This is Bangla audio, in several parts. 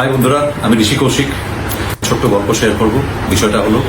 হাই বন্ধুরা আমি ঋষি কৌশিক। ছোট্ট গল্প শেয়ার করব। বিষয়টা হলো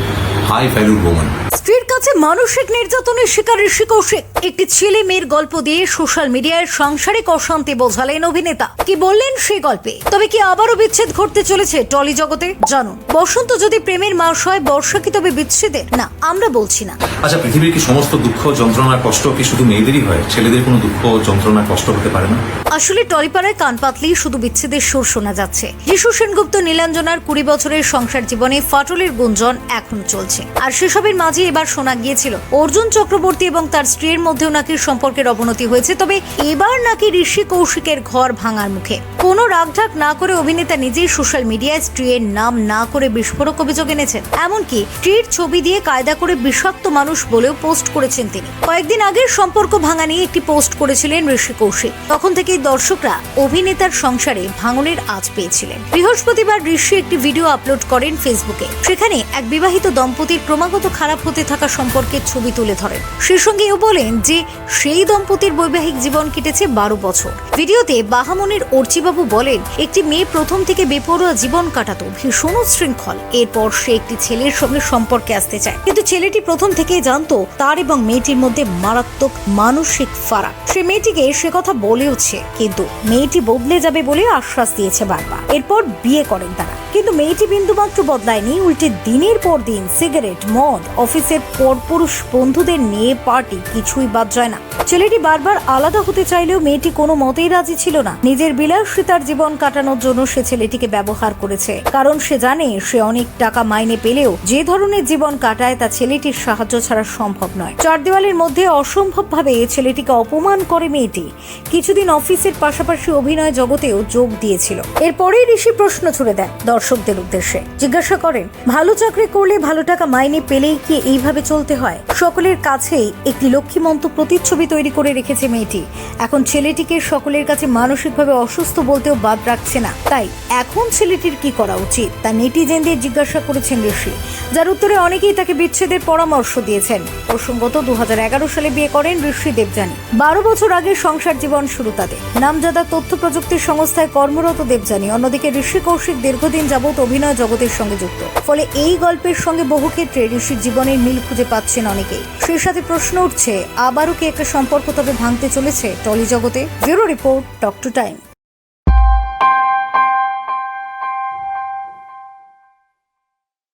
হাই ভ্যালুর ওমান স্ত্রীর কাছে মানসিক নির্যাতনের শিকার ঋষি কৌশিক। একটি ছেলে মেয়ের গল্প দিয়ে সোশ্যাল মিডিয়ায় সাংসারিক অশান্তি বোঝালেন অভিনেতা। কি বললেন সেই গল্পে? তবে কি আবারও বিচ্ছেদ ঘটতে চলেছে টলি জগতে? জানুন। বসন্ত যদি প্রেমের মাস হয় বর্ষা কি তবে বিচ্ছেদের না আমরা বলছি না। আচ্ছা পৃথিবীর কি সমস্ত দুঃখ যন্ত্রণা কষ্ট কি শুধু মেয়েদেরই হয়? ছেলেদের কোনো দুঃখ যন্ত্রণা কষ্ট হতে পারে না। আসলে টলিপাড়ায় কান পাতলেই শুধু বিচ্ছেদের সুর শোনা যাচ্ছে। যিশু সেনগুপ্ত নীলাঞ্জনার কুড়ি বছরের সংসার জীবনে ফাটলের গুঞ্জন এখন চলছে। আর সেসবের মাঝে এবার শোনা গিয়েছিল। অর্জুন চক্রবর্তী এবং তার স্ত্রীর মধ্যেও নাকি সম্পর্কের অবনতি হয়েছে, তবে এবার নাকি ঋষি কৌশিকের ঘর ভাঙার মুখে। কোনো রাগঢাক না করে অভিনেতা নিজেই সোশ্যাল মিডিয়ায় স্ত্রীর নাম না করে বিস্ফোরক অভিযোগ এনেছেন। এমনকি স্ত্রীর ছবি দিয়ে কায়দা করে বিষাক্ত মানুষ বলেও পোস্ট করেছেন তিনি। কয়েকদিন আগের সম্পর্ক ভাঙা নিয়ে একটি পোস্ট করেছিলেন ঋষি কৌশিক। তখন থেকেই দর্শকরা অভিনেতার সংসারে ভাঙনের আজ পেয়েছিলেন। বৃহস্পতিবার ঋষি একটি ভিডিও আপলোড করেন ফেসবুকে। সেখানে এক বিবাহিত দম্পতির ক্রমাগত খারাপ হতে থাকা সম্পর্কের ছবি তুলে ধরেন। সেই সঙ্গে এও বলেন যে, সেই দম্পতির বৈবাহিক জীবন কেটেছে বারো বছর। ভিডিওতে বাহামনির অর্চিবাবু বলেন, একটি মেয়ে প্রথম থেকে বেপরোয়া জীবন কাটাতো, ভীষণ উচ্ছৃঙ্খল। এরপর সে একটি ছেলের সঙ্গে সম্পর্কে আসতে চায়। কিন্তু ছেলেটি প্রথম থেকেই জানতো, তার এবং মেয়েটির মধ্যে মারাত্মক মানসিক ফারাক। সে মেয়েটিকে সে কথা বলেওছে, কিন্তু মেয়েটি বদলে যাবে বলে আশ্বাস দিয়েছে বারবার। এরপর বিয়ে করেন তারা। কিন্তু মেয়েটি বিন্দুমাত্র বদলায়নি, উল্টে দিনের পর দিন সিগারেট, মদ, অফিসের পরপুরুষ বন্ধুদের নিয়ে পার্টি কিছুই বাদ যায় না। ছেলেটি বারবার আলাদা হতে চাইলেও মেয়েটি কোনো মতেই রাজি ছিল না। নিজের বিলাসিতার জীবন কাটানোর জন্য সে ছেলেটিকে ব্যবহার করেছে। কারণ সে জানে সে অনেক টাকা মাইনে পেলেও যে ধরনের জীবন কাটায় তা ছেলেটির সাহায্য ছাড়া সম্ভব নয়। চার দেওয়ালের মধ্যে অসম্ভবভাবে ছেলেটিকে অপমান করে মেয়েটি। কিছুদিন অফিসের পাশাপাশি অভিনয় জগতেও যোগ দিয়েছিল। এরপরেই ঋষি প্রশ্ন ছুড়ে দেন দর্শকদের উদ্দেশ্যে। জিজ্ঞাসা করেন, ভালো চাকরি করলে ভালো টাকা মাইনে পেলেই কি এইভাবে চলতে হয়? সকলের কাছেই একটি লক্ষ্মীমন্ত প্রতিচ্ছবি তৈরি করে রেখেছে মেয়েটি। এখন ছেলেটিকে সকলের কাছে মানসিকভাবে অসুস্থ বলতেও বাদ রাখছে না। তাই এখন ছেলেটির কি করা উচিত? তা নেটিজেনদের জিজ্ঞাসা করেছেন ঋষি, যার উত্তরে অনেকেই তাকে বিচ্ছেদের পরামর্শ দিয়েছেন। প্রসঙ্গত দু হাজার এগারো সালে বিয়ে করেন ঋষি দেবযানী। বারো বছর আগে সংসার জীবন শুরু তাদের। নামজাদা তথ্য প্রযুক্তির সংস্থায় কর্মরত দেবযানী, অন্যদিকে ঋষি কৌশিক দীর্ঘদিন যাবৎ অভিনয় জগতের সঙ্গে যুক্ত। ফলে এই গল্পের সঙ্গে বহু ক্ষেত্রে ঋষির জীবনের মিল খুঁজে পাচ্ছেন অনেকেই। সেই সাথে প্রশ্ন উঠছে, আবারও কি একটা সম্পর্ক তবে ভাঙতে চলেছে টলি জগতে? Bureau report talk to time.